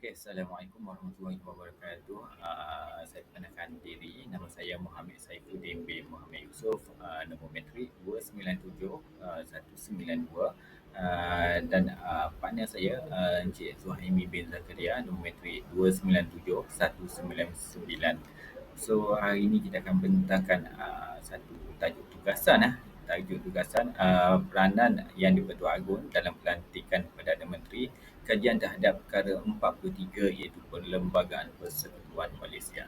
Okey, Assalamualaikum warahmatullahi wabarakatuh. Uh, saya perkenalkan diri. Nama saya Muhammad Saifuddin bin Muhammad Yusof. Uh, nombor metrik 297 uh, 192. Uh, dan uh, partner saya uh, Encik Zuhaimi bin Zakaria nombor metrik 297 199. So hari ini kita akan bentangkan uh, satu tajuk tugasan lah. Tajuk tugasan uh, peranan yang di-Pertuan Agong dalam pelantikan Perdana Menteri kajian terhadap perkara 43 iaitu Perlembagaan Persekutuan Malaysia.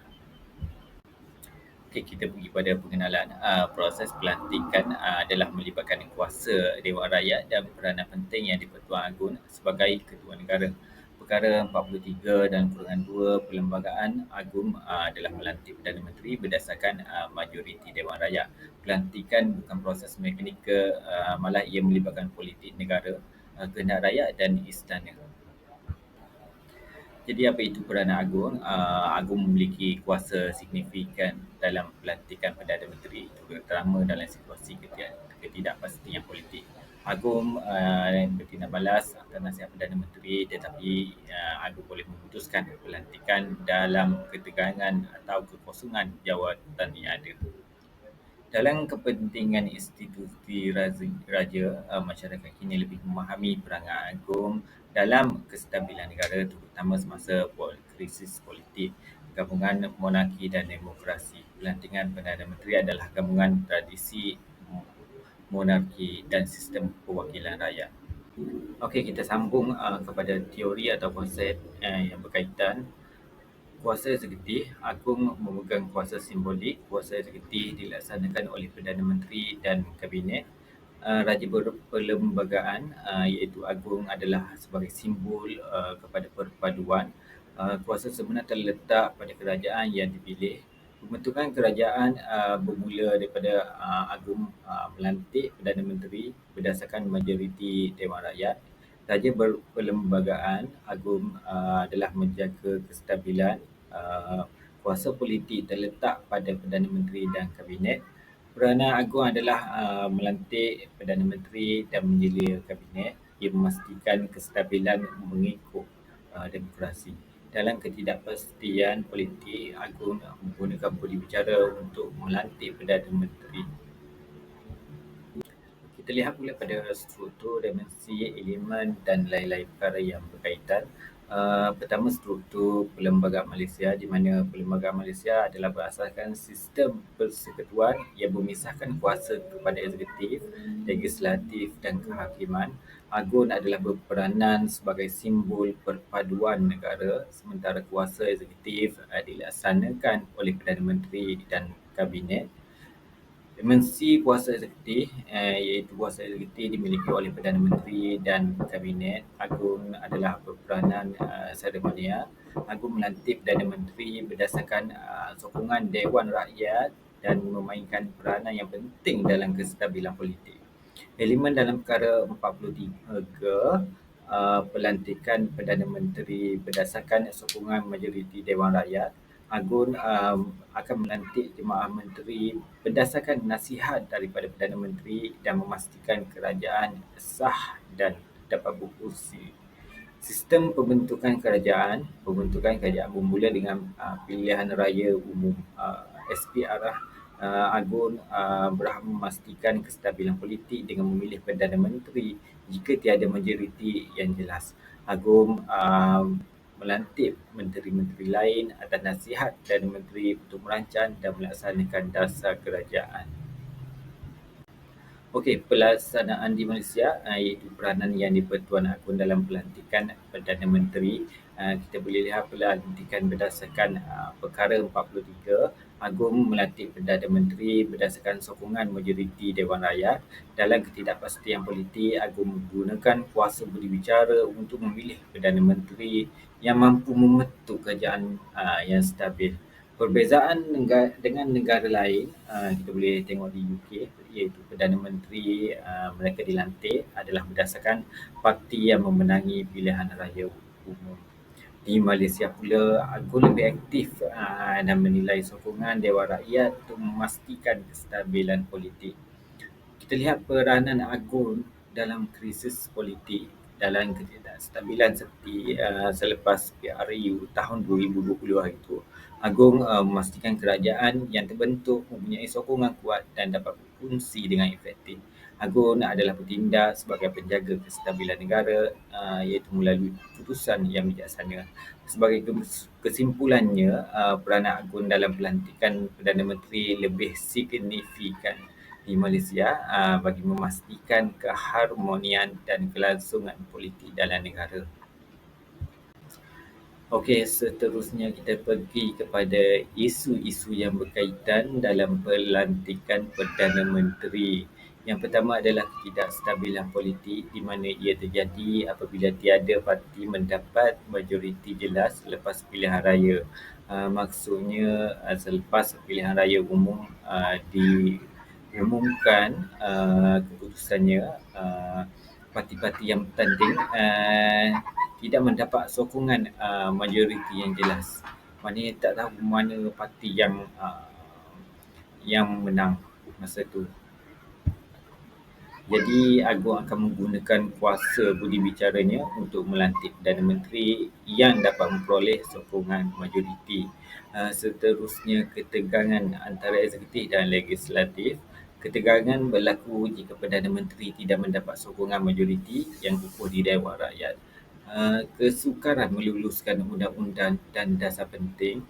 Okey, kita pergi pada pengenalan. Uh, proses pelantikan uh, adalah melibatkan kuasa Dewan Rakyat dan peranan penting yang di-Pertuan Agong sebagai Ketua Negara. Perkara 43 dan kurungan 2 Perlembagaan Agung uh, adalah melantik Perdana Menteri berdasarkan uh, majoriti Dewan Rakyat. Pelantikan bukan proses mekanikal, uh, malah ia melibatkan politik negara, uh, kehendak rakyat dan istana. Jadi apa itu peranan agung? Uh, agung memiliki kuasa signifikan dalam pelantikan Perdana Menteri terutama dalam situasi ketidakpastian politik. Agung uh, bertindak balas atas nasihat Perdana Menteri tetapi uh, Agung boleh memutuskan pelantikan dalam ketegangan atau kekosongan jawatan yang ada. Dalam kepentingan institusi raja, uh, masyarakat kini lebih memahami peranan agung dalam kestabilan negara terutama semasa krisis politik, gabungan monarki dan demokrasi. Pelantikan Perdana Menteri adalah gabungan tradisi monarki dan sistem perwakilan rakyat. Okey, kita sambung uh, kepada teori atau konsep uh, yang berkaitan. Kuasa eksekutif agung memegang kuasa simbolik. Kuasa eksekutif dilaksanakan oleh Perdana Menteri dan Kabinet uh, raja perlembagaan uh, iaitu agung adalah sebagai simbol uh, kepada perpaduan. Uh, kuasa sebenar terletak pada kerajaan yang dipilih. Pembentukan kerajaan uh, bermula daripada uh, agung uh, melantik Perdana Menteri berdasarkan majoriti Dewan Rakyat. Raja perlembagaan agung uh, adalah menjaga kestabilan. Uh, kuasa politik terletak pada Perdana Menteri dan Kabinet Peranan agung adalah uh, melantik Perdana Menteri dan menyelia Kabinet yang memastikan kestabilan mengikut uh, demokrasi. Dalam ketidakpastian politik, Agung menggunakan budi bicara untuk melantik Perdana Menteri. Kita lihat pula pada struktur, dimensi, elemen dan lain-lain perkara yang berkaitan. Uh, pertama struktur Perlembagaan Malaysia di mana Perlembagaan Malaysia adalah berasaskan sistem persekutuan yang memisahkan kuasa kepada eksekutif, legislatif dan kehakiman. Agun adalah berperanan sebagai simbol perpaduan negara sementara kuasa eksekutif uh, dilaksanakan oleh Perdana Menteri dan Kabinet Dimensi kuasa eksekutif eh, iaitu kuasa eksekutif dimiliki oleh Perdana Menteri dan Kabinet. Agung adalah berperanan uh, seremonial. Agung melantik Perdana Menteri berdasarkan uh, sokongan Dewan Rakyat dan memainkan peranan yang penting dalam kestabilan politik. Elemen dalam perkara 43 uh, pelantikan Perdana Menteri berdasarkan sokongan majoriti Dewan Rakyat Agun um, akan melantik jemaah menteri berdasarkan nasihat daripada Perdana Menteri dan memastikan kerajaan sah dan dapat berfungsi. Sistem pembentukan kerajaan, pembentukan kerajaan bermula dengan uh, pilihan raya umum uh, SPR uh, Agun uh, berhak memastikan kestabilan politik dengan memilih Perdana Menteri jika tiada majoriti yang jelas. Agung uh, melantik menteri-menteri lain atas nasihat dan menteri untuk merancang dan melaksanakan dasar kerajaan. Okey, pelaksanaan di Malaysia uh, iaitu peranan yang di-Pertuan Agong dalam pelantikan Perdana Menteri. Uh, kita boleh lihat pelantikan berdasarkan uh, perkara 43 Agung melantik Perdana Menteri berdasarkan sokongan majoriti Dewan Rakyat. Dalam ketidakpastian politik, Agung menggunakan kuasa berbicara untuk memilih Perdana Menteri yang mampu membentuk kerajaan uh, yang stabil. Perbezaan negara, dengan negara lain, uh, kita boleh tengok di UK, iaitu Perdana Menteri uh, mereka dilantik adalah berdasarkan parti yang memenangi pilihan raya umum. Di Malaysia pula, aku lebih aktif uh, dan menilai sokongan Dewan Rakyat untuk memastikan kestabilan politik. Kita lihat peranan Agung dalam krisis politik dalam ketidakstabilan seperti uh, selepas PRU tahun 2020 hari itu, Agong uh, memastikan kerajaan yang terbentuk mempunyai sokongan kuat dan dapat berfungsi dengan efektif. Agong adalah bertindak sebagai penjaga kestabilan negara uh, iaitu melalui keputusan yang bijaksana. Sebagai kesimpulannya, uh, peranan Agong dalam pelantikan Perdana Menteri lebih signifikan di Malaysia uh, bagi memastikan keharmonian dan kelangsungan politik dalam negara. Okey, seterusnya kita pergi kepada isu-isu yang berkaitan dalam pelantikan Perdana Menteri. Yang pertama adalah ketidakstabilan politik di mana ia terjadi apabila tiada parti mendapat majoriti jelas selepas pilihan raya. Uh, maksudnya uh, selepas pilihan raya umum uh, di mengumumkan uh, keputusannya uh, parti-parti yang bertanding uh, tidak mendapat sokongan uh, majoriti yang jelas. Maknanya tak tahu mana parti yang uh, yang menang masa itu. Jadi Agong akan menggunakan kuasa budi bicaranya untuk melantik Perdana Menteri yang dapat memperoleh sokongan majoriti. Uh, seterusnya ketegangan antara eksekutif dan legislatif Ketegangan berlaku jika Perdana Menteri tidak mendapat sokongan majoriti yang kukuh di Dewan Rakyat. Uh, kesukaran meluluskan undang-undang dan dasar penting.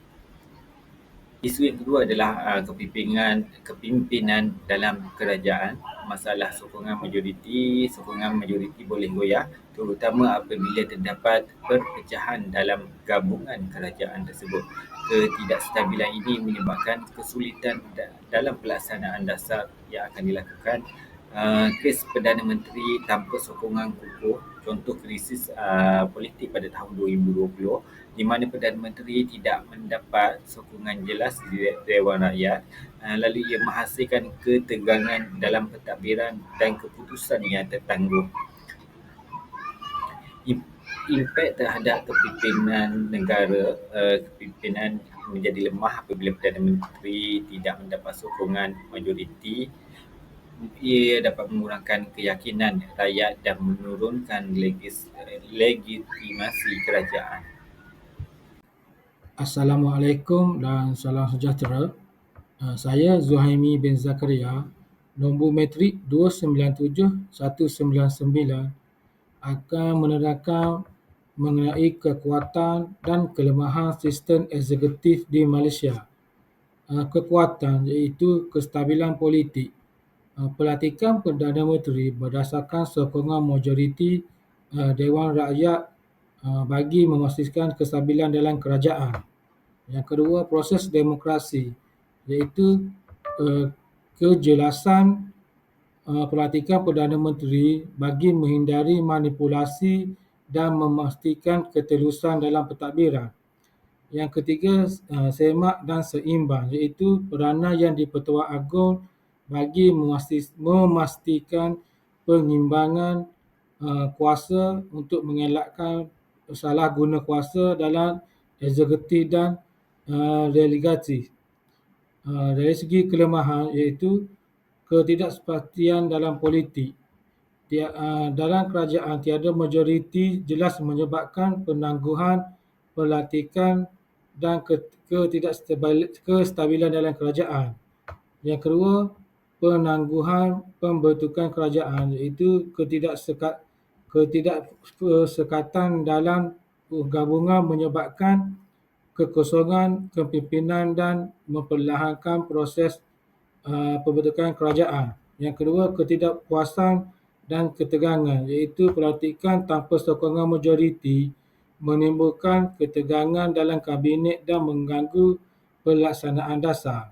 Isu yang kedua adalah uh, kepimpinan, kepimpinan dalam kerajaan. Masalah sokongan majoriti, sokongan majoriti boleh goyah terutama apabila terdapat perpecahan dalam gabungan kerajaan tersebut ketidakstabilan ini menyebabkan kesulitan dalam pelaksanaan dasar yang akan dilakukan. Uh, kes Perdana Menteri tanpa sokongan kukuh, contoh krisis uh, politik pada tahun 2020 di mana Perdana Menteri tidak mendapat sokongan jelas di Dewan Rakyat uh, lalu ia menghasilkan ketegangan dalam pentadbiran dan keputusan yang tertangguh impak terhadap kepimpinan negara, uh, kepimpinan menjadi lemah apabila Perdana Menteri tidak mendapat sokongan majoriti. Ia dapat mengurangkan keyakinan rakyat dan menurunkan legis, legitimasi kerajaan. Assalamualaikum dan salam sejahtera. Uh, saya Zuhaimi bin Zakaria, nombor metrik 297199 akan menerangkan mengenai kekuatan dan kelemahan sistem eksekutif di Malaysia. Uh, kekuatan iaitu kestabilan politik. Uh, pelantikan Perdana Menteri berdasarkan sokongan majoriti uh, Dewan Rakyat bagi memastikan kestabilan dalam kerajaan. Yang kedua, proses demokrasi iaitu kejelasan pelantikan Perdana Menteri bagi menghindari manipulasi dan memastikan ketelusan dalam pentadbiran. Yang ketiga, semak dan seimbang iaitu peranan yang di-Pertuan Agong bagi memastikan pengimbangan uh, kuasa untuk mengelakkan salah guna kuasa dalam eksekutif dan uh, delegasi. Dari segi kelemahan iaitu ketidaksepastian dalam politik Ah, dalam kerajaan tiada majoriti jelas menyebabkan penangguhan pelantikan dan ketidakstabilan dalam kerajaan. Yang kedua, penangguhan pembentukan kerajaan iaitu ketidaksekat ketidaksekatan dalam gabungan menyebabkan kekosongan kepimpinan dan memperlahankan proses uh, pembentukan kerajaan. Yang kedua, ketidakpuasan dan ketegangan iaitu pelantikan tanpa sokongan majoriti menimbulkan ketegangan dalam kabinet dan mengganggu pelaksanaan dasar.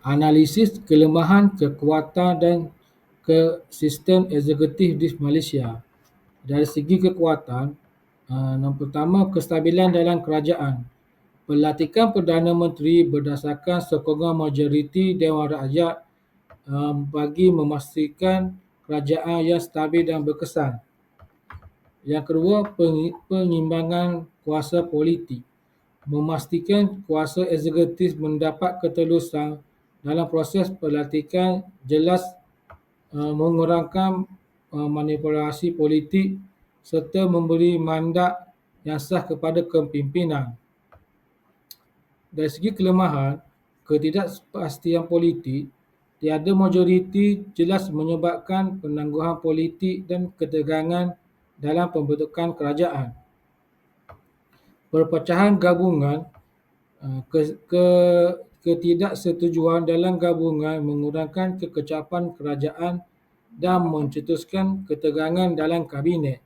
Analisis kelemahan, kekuatan dan ke sistem eksekutif di Malaysia. Dari segi kekuatan, uh, yang pertama kestabilan dalam kerajaan. Pelantikan Perdana Menteri berdasarkan sokongan majoriti Dewan Rakyat Um, bagi memastikan kerajaan yang stabil dan berkesan. Yang kedua, pengimbangan kuasa politik. Memastikan kuasa eksekutif mendapat ketelusan dalam proses pelantikan jelas uh, mengurangkan manipulasi politik serta memberi mandat yang sah kepada kepimpinan. Dari segi kelemahan, ketidakpastian politik, tiada majoriti jelas menyebabkan penangguhan politik dan ketegangan dalam pembentukan kerajaan. Perpecahan gabungan ke, ke, ketidaksetujuan dalam gabungan mengurangkan kekecapan kerajaan dan mencetuskan ketegangan dalam kabinet.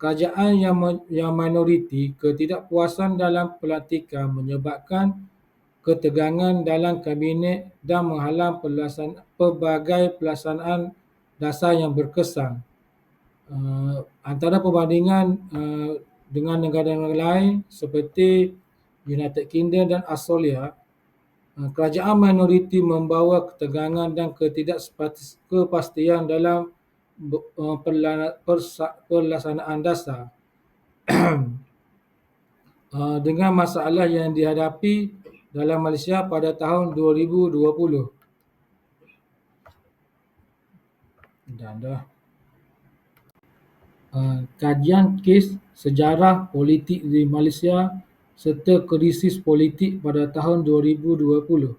Kerajaan yang yang minoriti, ketidakpuasan dalam pelantikan menyebabkan ketegangan dalam kabinet dan menghalang pelaksanaan pelbagai pelaksanaan dasar yang berkesan. Antara perbandingan dengan negara-negara lain seperti United Kingdom dan Australia, kerajaan minoriti membawa ketegangan dan ketidakpastian dalam pelaksanaan dasar. Dengan masalah yang dihadapi dalam Malaysia pada tahun 2020. Dan dah. Kajian kes sejarah politik di Malaysia serta krisis politik pada tahun 2020.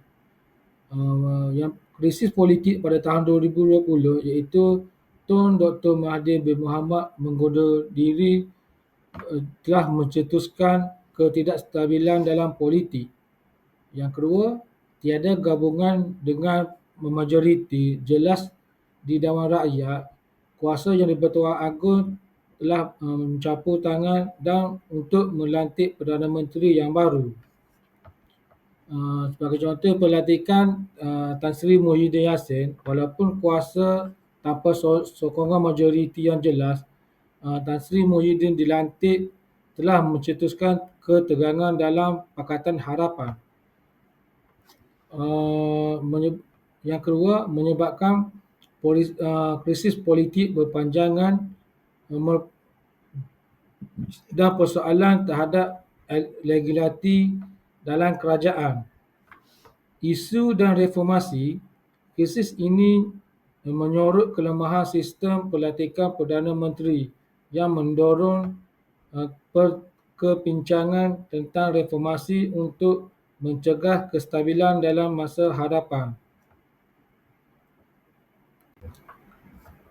Yang krisis politik pada tahun 2020 iaitu Tun Dr. Mahathir bin Mohamad menggoda diri telah mencetuskan ketidakstabilan dalam politik. Yang kedua, tiada gabungan dengan majoriti jelas di Dewan Rakyat. Kuasa Yang di-Pertuan Agong telah mencampur tangan dan untuk melantik Perdana Menteri yang baru. Sebagai contoh pelantikan Tan Sri Muhyiddin Yassin, walaupun kuasa tanpa sokongan majoriti yang jelas, Tan Sri Muhyiddin dilantik telah mencetuskan ketegangan dalam Pakatan Harapan. Yang kedua, menyebabkan krisis politik berpanjangan dan persoalan terhadap legaliti dalam kerajaan. Isu dan reformasi, krisis ini menyorot kelemahan sistem pelantikan Perdana Menteri yang mendorong kepincangan tentang reformasi untuk mencegah kestabilan dalam masa hadapan.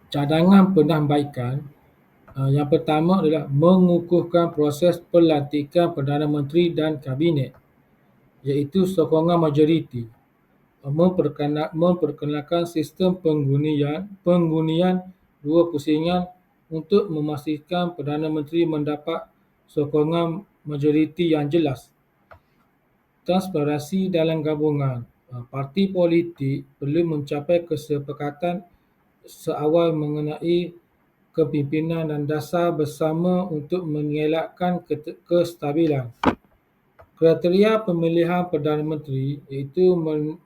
Cadangan penambaikan yang pertama adalah mengukuhkan proses pelantikan Perdana Menteri dan Kabinet iaitu sokongan majoriti memperkenalkan sistem pengundian, pengundian dua pusingan untuk memastikan Perdana Menteri mendapat sokongan majoriti yang jelas. Transparansi dalam gabungan. Parti politik perlu mencapai kesepakatan seawal mengenai kepimpinan dan dasar bersama untuk mengelakkan kestabilan. Kriteria pemilihan Perdana Menteri iaitu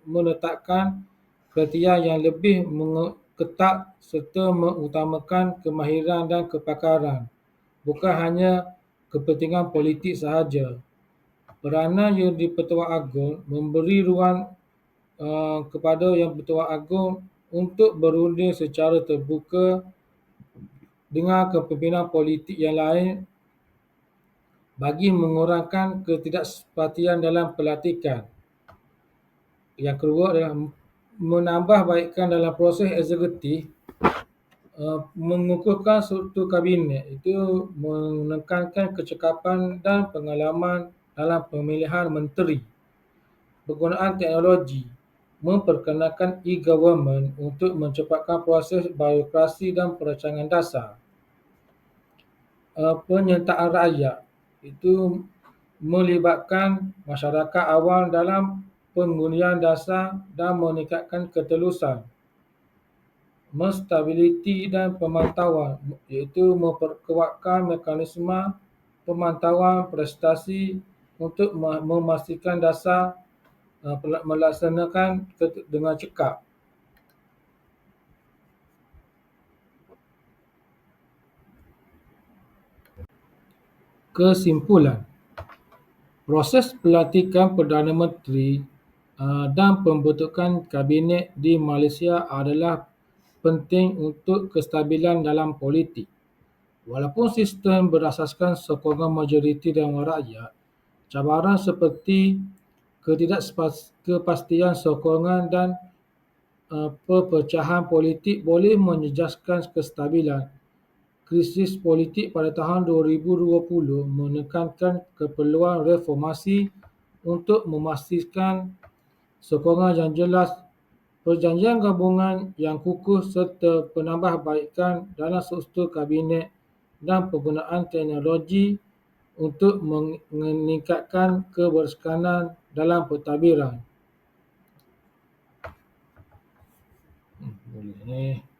meletakkan kriteria yang lebih ketat serta mengutamakan kemahiran dan kepakaran, bukan hanya kepentingan politik sahaja. Peranan Yang di-Pertuan Agong memberi ruang uh, kepada Yang di-Pertuan Agong untuk berundi secara terbuka dengan kepimpinan politik yang lain bagi mengurangkan ketidaksepastian dalam pelantikan. Yang kedua adalah menambah baikkan dalam proses eksekutif uh, mengukuhkan struktur kabinet itu menekankan kecekapan dan pengalaman dalam pemilihan menteri. Penggunaan teknologi memperkenalkan e-government untuk mencepatkan proses birokrasi dan perancangan dasar. Uh, penyertaan rakyat itu melibatkan masyarakat awam dalam pengundian dasar dan meningkatkan ketelusan. Menstabiliti dan pemantauan iaitu memperkuatkan mekanisme pemantauan prestasi untuk memastikan dasar uh, melaksanakan dengan cekap. Kesimpulan Proses pelantikan Perdana Menteri uh, dan pembentukan kabinet di Malaysia adalah penting untuk kestabilan dalam politik. Walaupun sistem berasaskan sokongan majoriti Dewan Rakyat, cabaran seperti ketidakpastian sokongan dan uh, perpecahan politik boleh menjejaskan kestabilan. Krisis politik pada tahun 2020 menekankan keperluan reformasi untuk memastikan sokongan yang jelas, perjanjian gabungan yang kukuh serta penambahbaikan dalam struktur kabinet dan penggunaan teknologi untuk meningkatkan kebersamaan dalam pentadbiran. Hmm, boleh ni.